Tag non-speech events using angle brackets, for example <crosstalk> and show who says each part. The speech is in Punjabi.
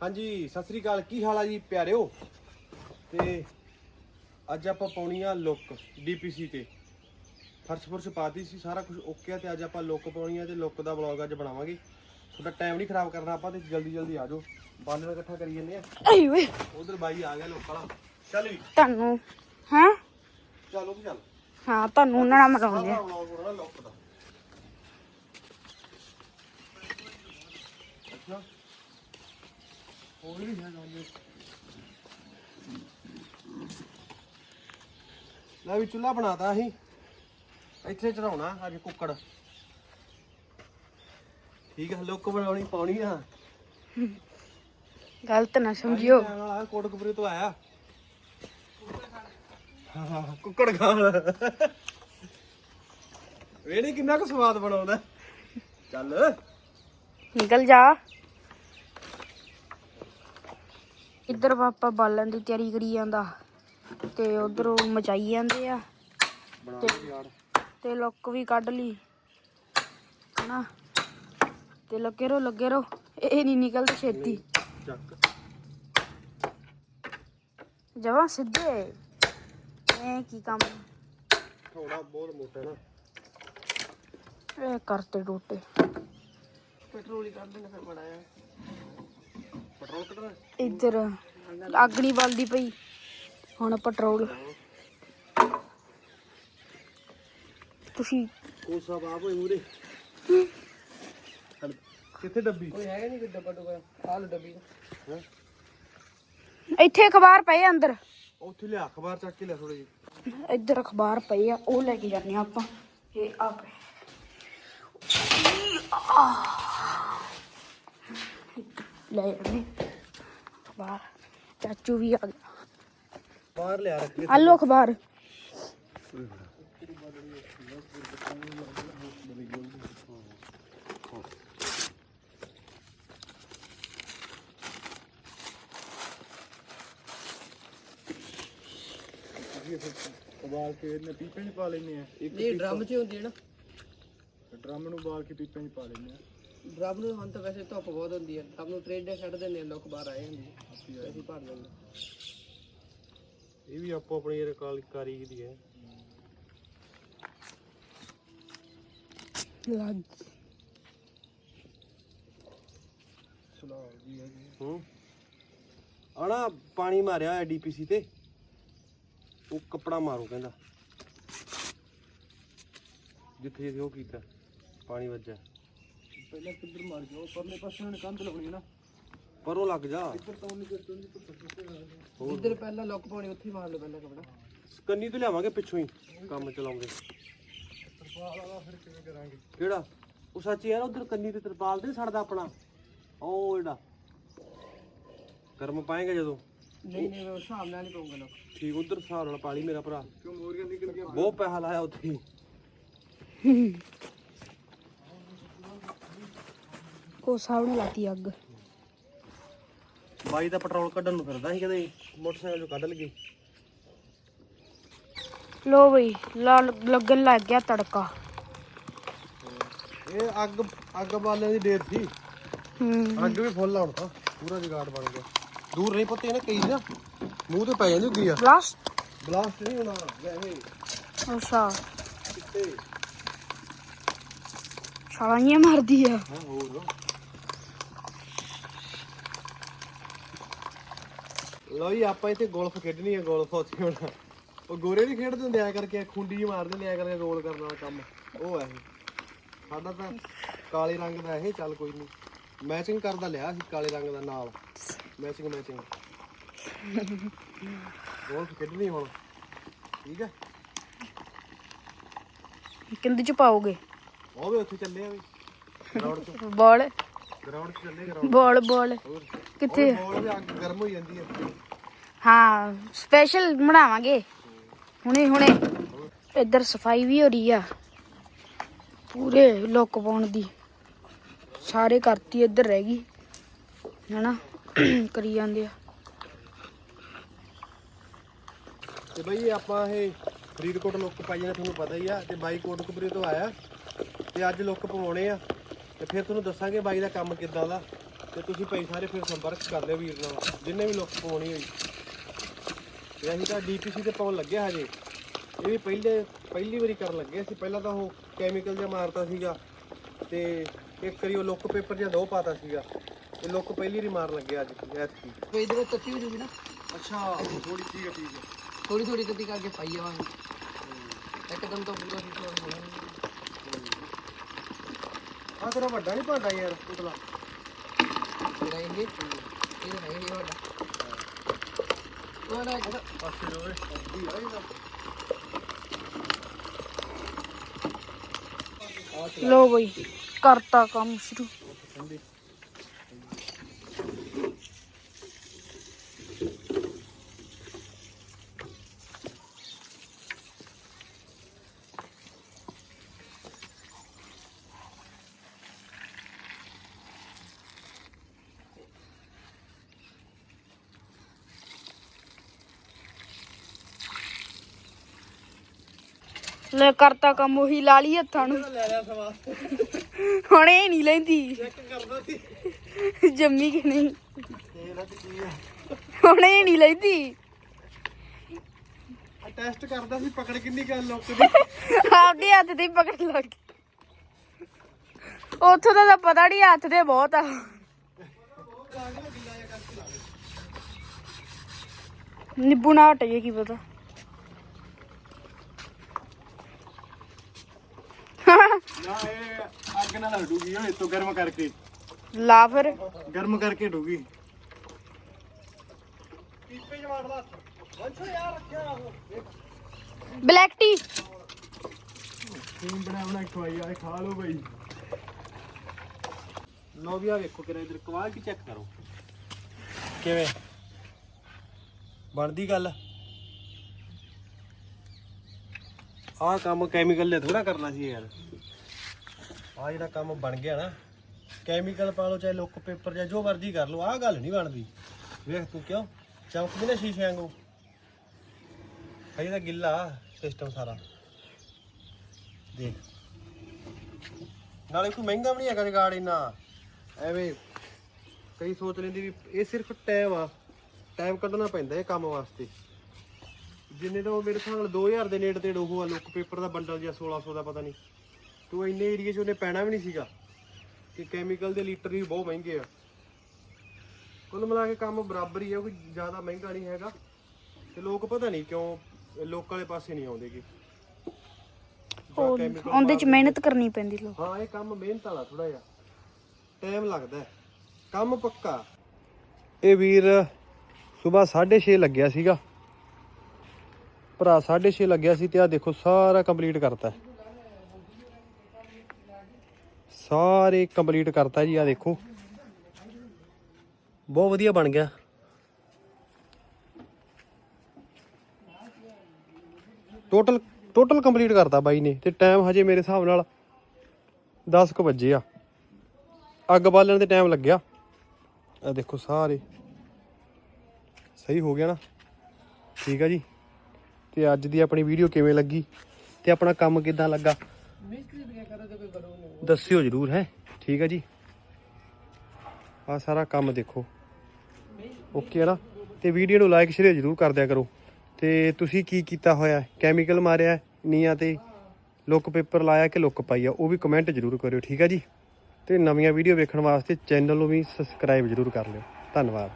Speaker 1: ਹਾਂਜੀ ਸਤਿ ਸ੍ਰੀ ਅਕਾਲ। ਕੀ ਹਾਲ ਆ ਜੀ ਪਿਆਰਿਓ? ਤੇ ਅੱਜ ਆਪਾਂ ਪਾਉਣੀ ਆ ਲੁੱਕ ਡੀਪੀਸੀ ਤੇ। ਫਰਸ਼ ਫੁਰਸ਼ ਪਾਤੀ ਸੀ ਸਾਰਾ ਕੁਝ ਓਕੇ ਆ ਤੇ ਅੱਜ ਆਪਾਂ ਲੁੱਕ ਪਾਉਣੀ ਆ ਤੇ ਲੁੱਕ ਦਾ ਵਲੌਗ ਅੱਜ ਬਣਾਵਾਂਗੇ। ਤੁਹਾਡਾ ਟਾਈਮ ਨਹੀਂ ਖਰਾਬ ਕਰਨਾ ਆਪਾਂ ਤੇ ਜਲਦੀ ਜਲਦੀ ਆ ਜਾਓ। ਬਾਲਣ ਇਕੱਠਾ ਕਰੀ ਜੰਨੇ ਆ।
Speaker 2: ਆਈ ਓਏ।
Speaker 1: ਉਧਰ ਬਾਈ ਆ ਗਿਆ ਲੋਕ ਵਾਲਾ। ਚੱਲ ਵੀ।
Speaker 2: ਤੁਹਾਨੂੰ ਹਾਂ?
Speaker 1: ਚੱਲ ਵੀ ਚੱਲ।
Speaker 2: ਹਾਂ ਤੁਹਾਨੂੰ ਉਹਨਾਂ ਨਾਲ ਮਰਾਉਂਦੇ ਆ।
Speaker 1: ਸਾਰਾ ਵਲੌਗ ਹੋਣਾ ਲੁੱਕ ਦਾ ਅੱਛਾ ਹੋਰ ਵੀ ਹੈ ਗੱਲ ਲੈ ਵੀ ਚੁੱਲਾ ਬਣਾਤਾ ਅਸੀਂ। ਇੱਥੇ ਚੜਾਉਣਾ ਅੱਜ ਕੁੱਕੜ। ਠੀਕ ਹੈ ਲੁੱਕ ਬਣਾਉਣੀ ਪਾਉਣੀ ਆ।
Speaker 2: ਗਲਤ ਨਾ ਸਮਝਿਓ।
Speaker 1: ਵਾਲਾ ਕੋਟਕਪੁਰੇ ਤੋਂ ਆਇਆ। ਹਾਂ ਕੁੱਕੜ ਖਾਣ। ਵੇੜੀ ਕਿੰਨਾ ਕੁ ਸਵਾਦ ਬਣਾਉਂਦਾ। ਚੱਲ।
Speaker 2: ਨਿਕਲ ਜਾ। ਇੱਧਰ ਪਾਪਾ ਬਾਲਣ ਦੀ ਤਿਆਰੀ ਕਰੀ ਜਾਂਦਾ। ਤੇ ਉਧਰੋਂ ਮਚਾਈ ਜਾਂਦੇ ਆ।
Speaker 1: ਯਾਰ
Speaker 2: ਤੇ ਲੁੱਕ ਵੀ ਕੱਢ ਲਈ। ਹਨਾ? ਤੇ ਲੱਗੇ ਰੋ ਲੱਗੇ ਰੋ ਇਹ ਨਹੀਂ ਨਿਕਲਦਾ ਛੇਤੀ। ਜਵਾ ਸਿੱਧੇ। ਇਹ ਕੀ ਕੰਮ
Speaker 1: ਥੋੜਾ ਬਹੁਤ ਮੋਟਾ ਨਾ।
Speaker 2: ਇਹ ਕਰਤੇ ਟੋਟੇ।
Speaker 1: ਪੈਟਰੋਲ ਹੀ ਕੱਢ ਦੇਣਾ ਫਿਰ ਬੜਾ
Speaker 2: ਇੱਧਰ ਅੱਗ ਨਹੀਂ ਬਲਦੀ ਪਈ। ਹੁਣ ਪੈਟਰੋਲ। ਤੁਸੀਂ
Speaker 1: ਕੋਸਾ ਬਾਪ ਹੋਏ ਮੂਰੇ। ਕਿੱਥੇ ਡੱਬੀ? ਕੋਈ ਹੈਗਾ ਨਹੀਂ ਕਿ ਡੱਬਾ ਡੁੱਬਾ? ਆਹ ਲੋ ਡੱਬੀ। ਹੈ?
Speaker 2: ਇੱਥੇ ਅਖਬਾਰ ਪਏ ਆ ਅੰਦਰ।
Speaker 1: ਉੱਥੇ ਲਿਆ ਅਖਬਾਰ ਚੱਕ ਕੇ ਲਿਆ ਥੋੜੇ ਜਿਹੇ।
Speaker 2: ਇੱਧਰ ਅਖਬਾਰ ਪਏ ਆ ਉਹ ਲੈ ਕੇ ਜਾਂਦੇ ਆ ਆਪਾਂ। ਇਹ ਆ ਪਏ। ਲੈ ਜਾਂਦੇ। ਚਾਚੂ ਵੀ ਆ ਗਿਆ।
Speaker 1: ਬਾਹਰ ਲਿਆ ਰੱਖੀ
Speaker 2: ਆ। ਲਓ ਅਖਬਾਰ।
Speaker 1: ਉਬਾਲ ਕੇ ਇਹਨੇ ਪੀਪੇ ਚ ਪਾ ਲੈਨੇ ਆ। ਇੱਕ
Speaker 3: ਨਹੀਂ ਡਰਮ 'ਚ ਹੁੰਦੀ ਹੈ ਨਾ।
Speaker 1: ਡਰਮ ਨੂੰ ਉਬਾਲ ਕੇ ਪੀਪੇ ਚ ਪਾ ਲੈਨੇ ਆ।
Speaker 3: ਡਰਮ ਨੂੰ ਹੁਣ ਤਾਂ ਵੈਸੇ ਧੁੱਪ ਬਹੁਤ ਹੁੰਦੀ ਹੈ। ਡਰਮ ਨੂੰ ਟ੍ਰੇਡ ਦੇ ਛੱਡ ਦਿੰਦੇ ਆ ਲੋਕ ਬਾਹਰ ਆਏ ਹੁੰਦੇ ਆ। ਅਸੀਂ ਭਰ ਲੈਂਦੇ
Speaker 1: ਇਹ ਵੀ ਆਪੋ ਆਪਣੀ ਇਹ ਕਾਲ ਕਾਰੀਗਰੀ ਹੈ।
Speaker 2: ਲੱਗ।
Speaker 1: ਸਲਾਹ ਜੀ ਹੈ ਜੀ। ਹੂੰ। ਆਣਾ ਪਾਣੀ ਮਾਰਿਆ ਹੋਇਆ ਡੀਪੀਸੀ ਤੇ। ਉਹ ਕੱਪੜਾ ਮਾਰੋ ਕਹਿੰਦਾ। ਜਿੱਥੇ ਜਿੱਥੇ ਉਹ ਕੀਤਾ ਪਾਣੀ ਵੱਜਿਆ।
Speaker 3: ਪਹਿਲਾਂ ਕਿੱਧਰ ਮਾਰ ਜਾਓ ਪਰਲੇ ਪਾਸੇ ਨੂੰ ਕੰਧ ਲਾਉਣੀ ਹੈ ਨਾ।
Speaker 1: ਪਰ ਉਹ ਲੱਗ ਜਾ।
Speaker 3: ਜਿੱਧਰ ਪਹਿਲਾਂ ਲੋਕ ਪਾਉਣੀ ਉੱਥੇ ਹੀ ਮਾਰ ਲਓ ਪਹਿਲਾਂ ਕਪੜਾ।
Speaker 1: ਕੰਨੀ ਤੋਂ ਲਿਆਵਾਂਗੇ ਪਿੱਛੋਂ ਹੀ ਕੰਮ ਚਲਾਉਂਗੇ। ਕਿਹੜਾ? ਉਹ ਸੱਚ ਯਾਰ ਉਧਰ ਕੰਨੀ ਤੇ ਤਰਪਾਲ ਤੇ ਨੀ ਸੜਦਾ ਆਪਣਾ। ਉਹ ਜਿਹੜਾ। ਗਰਮ ਪਾਏਗਾ ਜਦੋਂ।
Speaker 3: ਨਹੀਂ ਨਹੀਂ ਉਹ ਹਿਸਾਬ ਨਾਲ ਹੀ ਪਾਉਂਗਾ ਲੋਕ
Speaker 1: ਠੀਕ ਉਧਰ ਹਿਸਾਬ ਨਾਲ ਪਾਲੀ ਮੇਰਾ ਭਰਾ। ਕਿਉਂ ਮੋਰੀਆਂ ਨਿਕਲ ਗਿਆ ਬਹੁਤ ਪੈਸਾ ਲਾਇਆ ਉੱਥੇ। ਹੀ।
Speaker 2: ਕੋ ਸਾਹਮਣੇ ਲਾਤੀ ਅੱਗ।
Speaker 1: ਬਾਈ ਦਾ ਪੈਟਰੋਲ ਕੱਢਣ ਨੂੰ ਫਿਰਦਾ ਸੀ ਕਦੇ ਮੋਟਰਸਾਈਕਲ ਚੋਂ ਕੱਢ ਲਗੇ
Speaker 2: ਲੋ ਬਈ ਲੱਗਣ ਲੱਗ ਗਿਆ ਤੜਕਾ।
Speaker 1: ਇਹ ਅੱਗ ਅੱਗ ਬਾਲਣ ਦੀ ਡੇਰ ਸੀ।
Speaker 2: ਹੂੰ।
Speaker 1: ਅੱਗ ਵੀ ਫੁੱਲ ਲਾਉਣ ਤਾਂ ਪੂਰਾ ਜਗਾੜ ਬਣ ਗਿਆ। ਦੂਰ ਨਹੀਂ ਪੱਤੇ ਨੇ ਕਈ ਨਾ ਮੂੰਹ ਤੇ ਪੈ ਜਾਂਦੀ ਹੁੰਦੀ ਆ।
Speaker 2: ਬਲਾਸਟ
Speaker 1: ਬਲਾਸਟ ਨਹੀਂ ਹੋਣਾ ਵੈਸੇ
Speaker 2: ਅੱਛਾ।
Speaker 1: ਕਿੱਥੇ?
Speaker 2: ਛਾਲਾਂੀਆਂ ਮਾਰਦੀ ਆ।
Speaker 1: ਹਾਂ ਹੋਰ। ਲੋ ਜੀ ਆਪਾਂ ਇੱਥੇ ਗੋਲਫ ਖੇਡਣੀ ਹੈ ਗੋਲਫ ਉੱਥੇ ਹੁਣ। ਉਹ ਗੋਰੇ ਵੀ ਖੇਡਦੇ ਹੁੰਦੇ ਆ ਕਰਕੇ ਖੁੰਡੀ ਮਾਰ ਦਿੰਦੇ ਆ ਕਰਕੇ ਰੋਲ ਕਰਨ ਵਾਲਾ ਕੰਮ। ਉਹ ਹੈ ਸਾਡਾ ਤਾਂ ਕਾਲੇ ਰੰਗ ਦਾ ਇਹ ਚੱਲ ਕੋਈ ਨਹੀਂ ਮੈਚਿੰਗ ਕਰਦਾ ਲਿਆ ਸੀ ਕਾਲੇ ਰੰਗ ਦਾ ਨਾਲ। ਮੈਚਿੰਗ ਮੈਚਿੰਗ ਗੋਲਫ ਖੇਡਣੀ ਹੁਣ। ਠੀਕ ਹੈ
Speaker 2: ਕਿੰਦੇ ਚ ਪਾਓਗੇ?
Speaker 1: ਉਹ ਵੀ ਉੱਥੇ ਚੱਲੇ ਆ ਵੀ। ਗਰਾਊਂਡ 'ਚ।
Speaker 2: ਬੋਲ।
Speaker 1: ਗਰਾਊਂਡ 'ਚ ਚੱਲੇ ਗਰਾਊਂਡ
Speaker 2: ਬੋਲ ਬੋਲ। ਕਿੱਥੇ
Speaker 1: ਬੋਲ ਵੀ ਅੱਗ ਗਰਮ ਹੋਈ ਜਾਂਦੀ ਹੈ
Speaker 2: ਹਾਂ ਸਪੈਸ਼ਲ ਬਣਾਵਾਂਗੇ। ਹੁਣੇ ਹੁਣੇ। ਇੱਧਰ ਸਫ਼ਾਈ ਵੀ ਹੋ ਰਹੀ ਆ। ਪੂਰੇ ਲੋਕ ਪਾਉਣ ਦੀ। ਸਾਰੇ ਕਰਤੀ ਇੱਧਰ ਰਹਿ ਗਈ। ਹਨਾ? <coughs> ਕਰੀ ਜਾਂਦੇ ਆ।
Speaker 1: ਤੇ ਬਈ ਆਪਾਂ ਇਹ ਫਰੀਦਕੋਟ ਲੁੱਕ ਪਾਈ ਜਾਂਦੇ, ਤੁਹਾਨੂੰ ਪਤਾ ਹੀ ਆ। ਤੇ ਬਾਈ ਕੋਟਕਪੁਰੇ ਤੋਂ ਆਇਆ। ਤੇ ਅੱਜ ਲੁੱਕ ਪਵਾਉਣੇ ਆ। ਤੇ ਫਿਰ ਤੁਹਾਨੂੰ ਦੱਸਾਂਗੇ ਬਾਈ ਦਾ ਕੰਮ ਕਿੱਦਾਂ ਦਾ। ਤੇ ਤੁਸੀਂ ਭਾਈ ਸਾਰੇ ਫਿਰ ਸੰਪਰਕ ਕਰ ਲਿਓ ਵੀਰ ਨਾਲ। ਜਿੰਨੇ ਵੀ ਲੋਕ ਪਾਉਣੀ ਹੋਈ ਤੇ ਅਸੀਂ ਤਾਂ ਡੀਪੀਸੀ ਤੇ ਪਾਉਣ ਲੱਗੇ ਹਜੇ। ਇਹ ਵੀ ਪਹਿਲੇ ਪਹਿਲੀ ਵਾਰੀ ਕਰਨ ਲੱਗੇ ਸੀ ਪਹਿਲਾਂ ਤਾਂ ਉਹ ਕੈਮੀਕਲ ਜਿਹਾ ਮਾਰਤਾ ਸੀਗਾ ਤੇ ਇੱਕ ਵਾਰੀ ਉਹ ਲੁੱਕ ਪੇਪਰ ਜਿਹਾ ਦੋ ਪਾਤਾ ਸੀਗਾ। ਤੇ ਲੁੱਕ ਪਹਿਲੀ ਵਾਰੀ ਮਾਰਨ ਲੱਗੇ ਅੱਜ ਐਤਕੀ।
Speaker 3: ਕੋਈ ਇਧਰ ਤੱਤੀ ਹੋ ਜੂਗੀ ਨਾ?
Speaker 1: ਅੱਛਾ ਥੋੜੀ ਠੀਕ ਹੈ ਠੀਕ ਹੈ
Speaker 3: ਥੋੜੀ ਥੋੜੀ ਤੱਤੀ ਕਰਕੇ ਪਾਈ ਜਾਵਾਂਗੇ। ਇੱਕਦਮ ਤਾਂ ਪੂਰਾ ਪੂਰਾ ਹੋਣਾ ਨਹੀਂ
Speaker 1: ਆ ਤੇਰਾ ਵੱਡਾ ਨਹੀਂ ਭਾਂਡਾ ਯਾਰ ਉਤਲਾ
Speaker 3: ਤੇਰਾ ਇਹ ਇਹ ਹੈ ਇਹ ਵਾਲਾ ਉਹ ਨਾ
Speaker 1: ਪਾਸੇ ਰੋਵੇ ਅੱਧੀ ਆ ਇਹਦਾ
Speaker 2: ਲੋ ਬਈ ਕਰਤਾ ਕੰਮ ਸ਼ੁਰੂ। ਲੈ ਕਰਤਾ ਕੰਮ ਉਹੀ ਲਾ ਲਈ ਹੱਥਾਂ ਨੂੰ।
Speaker 1: ਲੈ ਲਿਆ ਸਵਾ।
Speaker 2: ਹੁਣ ਇਹ ਨਹੀਂ ਲੈਂਦੀ।
Speaker 1: ਚੈੱਕ ਕਰਦਾ ਸੀ।
Speaker 2: ਜੰਮੀ ਕਿ ਨਹੀਂ? ਹੁਣ ਇਹ ਨਹੀਂ ਲੈਂਦੀ।
Speaker 1: ਟੈਸਟ ਕਰਦਾ ਸੀ ਪਕੜ ਕਿੰਨੀ ਗੱਲ ਲੁੱਕ ਦੀ।
Speaker 2: ਆਪਦੇ ਹੱਥ ਤੇ ਪਕੜ ਲੱਗ ਗਈ ਉੱਥੋਂ ਦਾ ਤਾਂ ਪਤਾ ਨਹੀਂ ਹੱਥ ਤੇ ਬਹੁਤ ਆ। ਨਿੱਬੂ ਨਾ ਹਟ ਜੇ ਕੀ ਪਤਾ
Speaker 1: ਨਾ ਇਹ ਅੱਗ ਨਾਲ ਹਟੂਗੀ ਓਏ ਤੋਂ ਗਰਮ ਕਰਕੇ।
Speaker 2: ਲਾ ਫਿਰ।
Speaker 1: ਗਰਮ ਕਰਕੇ ਹਟੂਗੀ ਪੀਪੇ ਚ ਮਾਰ ਲਾ ਵੰਸ਼ੋ ਯਾਰ ਰੱਖਿਆ ਉਹ
Speaker 2: ਬਲੈਕ ਟੀ।
Speaker 1: ਟੀਮ ਬਣਾ ਬਣਾ ਖਵਾਈ ਆ ਖਾ ਲਓ ਬਈ। ਲੋ ਵੀ ਆ ਵੇਖੋ ਕਿਰਾ ਇਧਰ ਕੁਆਲਿਟੀ ਚੈੱਕ ਕਰੋ। ਕਿਵੇਂ? ਬਣਦੀ ਗੱਲ? ਆਹ ਕੰਮ ਕੈਮੀਕਲ ਨੇ ਥੋੜਾ ਕਰਨਾ ਸੀ ਯਾਰ। ਆ ਜਿਹੜਾ ਕੰਮ ਬਣ ਗਿਆ ਨਾ ਕੈਮੀਕਲ ਪਾ ਲਓ, ਚਾਹੇ ਲੁੱਕ ਪੇਪਰ ਜਾਂ ਜੋ ਮਰਜ਼ੀ ਕਰ ਲਓ, ਆਹ ਗੱਲ ਨਹੀਂ ਬਣਦੀ। ਵੇਖ ਤੂੰ ਕਿਉਂ? ਚਮਕਦੀ ਨਾ ਸ਼ੀਸ਼ੇ ਵਾਂਗੂ। ਹਜੇ ਤਾਂ ਗਿੱਲਾ ਸਿਸਟਮ ਸਾਰਾ। ਦੇਖ। ਨਾਲੇ ਕੋਈ ਮਹਿੰਗਾ ਵੀ ਨਹੀਂ ਹੈਗਾ ਜਗਾੜ ਇੰਨਾ। ਐਵੇਂ ਕਈ ਸੋਚ ਲੈਂਦੇ ਵੀ ਇਹ ਸਿਰਫ ਟਾਈਮ ਆ। ਟਾਈਮ ਕੱਢਣਾ ਪੈਂਦਾ ਇਹ ਕੰਮ ਵਾਸਤੇ। ਜਿੰਨੇ ਦਾ ਉਹ ਮੇਰੇ ਹਿਸਾਬ ਨਾਲ 2000 ਦੇ ਨੇੜੇ ਤੇ ਉਹ ਆ, ਲੁੱਕ ਪੇਪਰ ਦਾ ਬੰਡਲ ਜਾਂ 1600 ਦਾ, ਪਤਾ ਨਹੀਂ। ਤੂੰ ਇੰਨੇ ਏਰੀਏ 'ਚ ਉਹਨੇ ਪੈਣਾ ਵੀ ਨਹੀਂ ਸੀਗਾ ਕਿ ਕੈਮੀਕਲ ਦੇ ਲੀਟਰ ਵੀ ਬਹੁਤ ਮਹਿੰਗੇ ਆ। ਕੁੱਲ ਮਿਲਾ ਕੇ ਕੰਮ ਬਰਾਬਰ ਹੀ ਆ ਕੋਈ ਜ਼ਿਆਦਾ ਮਹਿੰਗਾ ਨਹੀਂ ਹੈਗਾ। ਤੇ ਲੋਕ ਪਤਾ ਨਹੀਂ ਕਿਉਂ ਲੋਕ ਵਾਲੇ ਪਾਸੇ ਨਹੀਂ
Speaker 2: ਉਹ-
Speaker 1: chemical
Speaker 2: ਉਹਦੇ ਚ ਮਿਹਨਤ ਕਰਨੀ ਪੈਂਦੀ ਲੋ
Speaker 1: ਹਾਂ ਇਹ ਕੰਮ ਮਿਹਨਤ ਵਾਲਾ ਥੋੜਾ ਜਿਹਾ। ਟਾਈਮ ਲੱਗਦਾ ਹੈ। ਕੰਮ ਪੱਕਾ। ਇਹ ਵੀਰ ਸਵੇਰ 6:30 ਲੱਗਿਆ ਸੀਗਾ। ਭਰਾ 6:30 ਲੱਗਿਆ ਸੀ ਤੇ ਆ ਦੇਖੋ ਸਾਰਾ ਕੰਪਲੀਟ ਕਰਤਾ ਹੈ। ਸਾਰੇ ਕੰਪਲੀਟ ਕਰਤਾ ਜੀ ਆ ਦੇਖੋ। ਬਹੁਤ ਵਧੀਆ ਬਣ ਗਿਆ। ਟੋਟਲ ਟੋਟਲ ਕੰਪਲੀਟ ਕਰਤਾ ਬਾਈ ਨੇ ਤੇ ਟਾਈਮ ਹਜੇ ਮੇਰੇ ਹਿਸਾਬ ਨਾਲ 10 ਕੁ ਵਜੇ ਆ। ਅੱਗ ਬਾਲਣ ਦੇ ਟਾਈਮ ਲੱਗਿਆ। ਆ ਦੇਖੋ ਸਾਰੇ। ਸਹੀ ਹੋ ਗਿਆ ਨਾ? ਠੀਕ ਆ ਜੀ। ਤੇ ਅੱਜ ਦੀ ਆਪਣੀ ਵੀਡੀਓ ਕਿਵੇਂ ਲੱਗੀ? ਤੇ ਆਪਣਾ ਕੰਮ ਕਿਦਾਂ ਲੱਗਾ? ਦੱਸਿਓ ਜਰੂਰ, ਹੈ? ਠੀਕ ਹੈ ਜੀ। ਆ ਸਾਰਾ ਕੰਮ ਦੇਖੋ। ਓਕੇ ਹੈ ਨਾ? ਤੇ ਵੀਡੀਓ ਨੂੰ ਲਾਈਕ ਸ਼ੇਅਰ ਜਰੂਰ ਕਰ ਦਿਆ ਕਰੋ। ਤੇ ਤੁਸੀਂ ਕੀ ਕੀਤਾ ਹੋਇਆ? ਕੈਮੀਕਲ ਮਾਰਿਆ ਨੀਆਂ ਤੇ ਲੁੱਕ ਪੇਪਰ ਲਾਇਆ ਕਿ ਲੁੱਕ ਪਾਈ ਆ? ਉਹ ਵੀ ਕਮੈਂਟ ਜਰੂਰ ਕਰਿਓ, ਠੀਕ ਆ ਜੀ? ਤੇ ਨਵੀਆਂ ਵੀਡੀਓ ਵੇਖਣ ਵਾਸਤੇ ਚੈਨਲ ਨੂੰ ਵੀ ਸਬਸਕ੍ਰਾਈਬ ਜਰੂਰ ਕਰ ਲਿਓ। ਧੰਨਵਾਦ।